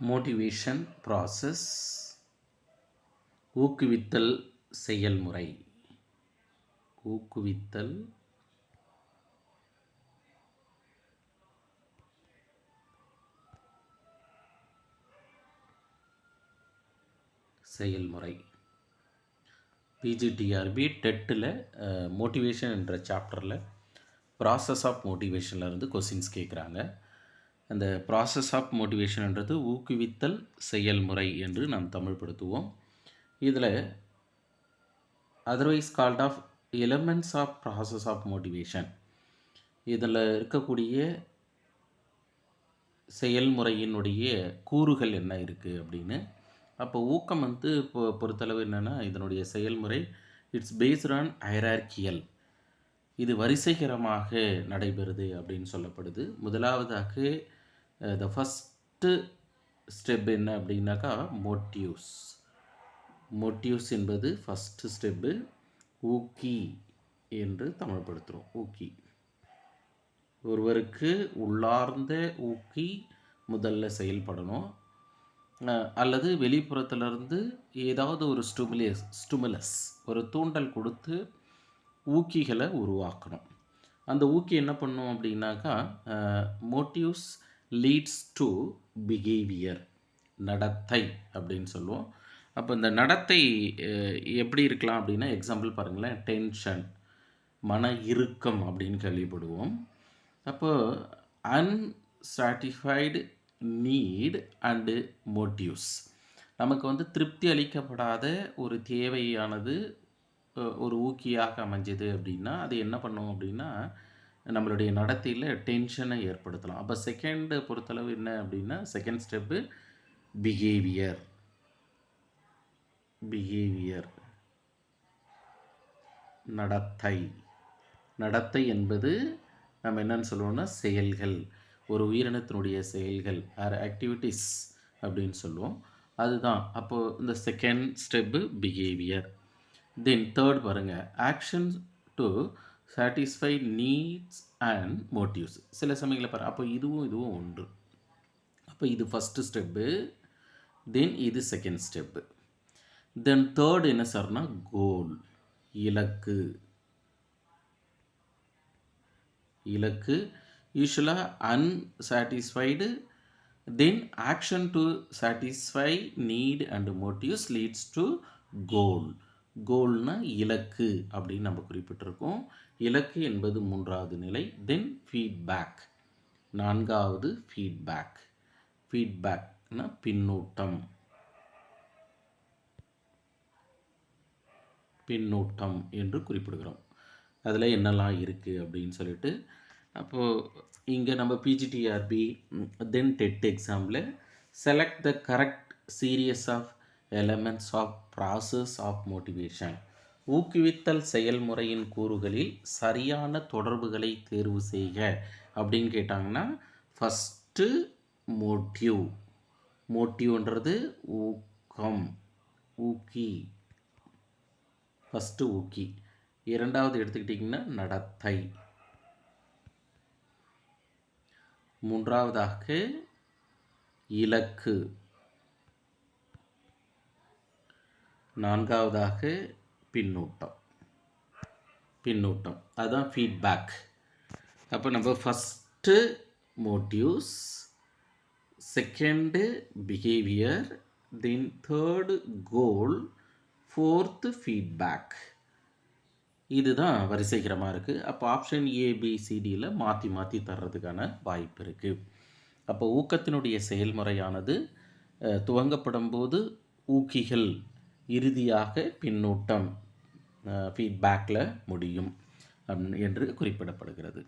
Motivation process ஊக்குவித்தல் செயல்முறை. ஊக்குவித்தல் செயல்முறை. பிஜிடிஆர்பி டெட்டில் மோட்டிவேஷன் என்ற சாப்டரில் ப்ராசஸ் ஆஃப் மோட்டிவேஷனில் இருந்து கொஸ்டின்ஸ் கேட்குறாங்க அந்த ப்ராசஸ் ஆஃப் மோட்டிவேஷன்ன்றது ஊக்குவித்தல் செயல்முறை என்று நாம் தமிழ்படுத்துவோம். இதில் otherwise called of elements of process of motivation இதில் இருக்கக்கூடிய செயல்முறையினுடைய கூறுகள் என்ன இருக்குது அப்படின்னு. அப்போ ஊக்கம் வந்து இப்போ பொறுத்தளவு என்னென்னா இதனுடைய செயல்முறை இட்ஸ் பேஸ்ட் ஆன் ஐரார்கியல் இது வரிசைகரமாக நடைபெறுது அப்படின்னு சொல்லப்படுது. முதலாவதாக த ஃபஸ்ட்டு ஸ்டெப் என்ன அப்படின்னாக்கா மோட்டிவ்ஸ் மோட்டிவ்ஸ் என்பது ஃபஸ்ட்டு ஸ்டெப்பு ஊக்கி என்று தமிழ்படுத்துகிறோம் ஊக்கி. ஒருவருக்கு உள்ளார்ந்த ஊக்கி முதல்ல செயல்படணும். அல்லது வெளிப்புறத்திலிருந்து ஏதாவது ஒரு ஸ்டுமுலேஸ் ஸ்டுமுலஸ் ஒரு தூண்டல் கொடுத்து ஊக்கிகளை உருவாக்கணும். அந்த ஊக்கி என்ன பண்ணும் அப்படின்னாக்கா மோட்டிவ்ஸ் லீட்ஸ் டு பிஹேவியர் நடத்தை அப்படின்னு சொல்லுவோம். அப்போ இந்த நடத்தை எப்படி இருக்கலாம் அப்படின்னா எக்ஸாம்பிள் பாருங்களேன் டென்ஷன் மன இறுக்கம் அப்படின்னு கேள்விப்படுவோம். அப்போ அன்சாட்டிஸ்ஃபைடு நீட் அண்டு மோட்டிவ்ஸ் நமக்கு வந்து திருப்தி அளிக்கப்படாத ஒரு தேவையானது ஒரு ஊக்கியாக அமைஞ்சது அப்படின்னா அது என்ன பண்ணும் அப்படின்னா நம்மளுடைய நடத்தையில் டென்ஷனை ஏற்படுத்தலாம். அப்போ செகண்டு பொறுத்தளவு என்ன அப்படின்னா செகண்ட் ஸ்டெப்பு பிஹேவியர் பிஹேவியர் நடத்தை. நடத்தை என்பது நம்ம என்னன்னு சொல்லுவோம்னா செயல்கள். ஒரு உயிரினத்தினுடைய செயல்கள் ஆர் ஆக்டிவிட்டீஸ் அப்படின்னு சொல்லுவோம். அதுதான். அப்போது இந்த second step behaviour then third பாருங்கள் action to satisfy needs and motives சில சமயங்களில் பாரு அப்போ இதுவும் இதுவும் ஒன்று அப்போ இது ஃபஸ்ட்டு ஸ்டெப்பு தென் இது செகண்ட் ஸ்டெப்பு தென் தேர்ட் என்ன சார்னா கோல் இலக்கு. இலக்கு யூஸ்வலாக unsatisfied then action to satisfy need and motives leads to goal கோல்னா இலக்கு அப்படின்னு நம்ம குறிப்பிட்டிருக்கோம். இலக்கு என்பது மூன்றாவது நிலை தென் ஃபீட்பேக் நான்காவது ஃபீட்பேக் ஃபீட்பேக்னா பின்னூட்டம். பின்னூட்டம் என்று குறிப்பிடுகிறோம். அதில் என்னெல்லாம் இருக்குது அப்படின்னு சொல்லிட்டு அப்போது இங்கே நம்ம பிஜிடிஆர்பி தென் டெட் எக்ஸாமில் select the correct series of elements of process of motivation ஊக்குவித்தல் செயல்முறையின் கூறுகளில் சரியான தொடர்புகளை தேர்வு செய்க. அப்படின்னு கேட்டாங்கன்னா ஃபஸ்ட்டு மோட்டிவ் மோட்டிவ்ன்றது ஊக்கம். ஊக்கி. ஃபஸ்ட்டு ஊக்கி. இரண்டாவது எடுத்துக்கிட்டிங்கன்னா நடத்தை. மூன்றாவதாக இலக்கு. நான்காவதாக பின்னூட்டம். பின்னூட்டம். அதுதான் ஃபீட்பேக் அப்போ நம்ம first motives second behaviour then third goal fourth feedback இதுதான் வரிசைகரமாக இருக்குது அப்போ ஆப்ஷன் ஏபிசிடியில் மாற்றி மாற்றி தர்றதுக்கான வாய்ப்பு இருக்குது அப்போ ஊக்கத்தினுடைய செயல்முறையானது துவங்கப்படும் போது ஊக்கிகள் இறுதியாக பின்னூட்டம் ஃபீட்பேக்கில் முடியும் என்று குறிப்பிடப்படுகிறது.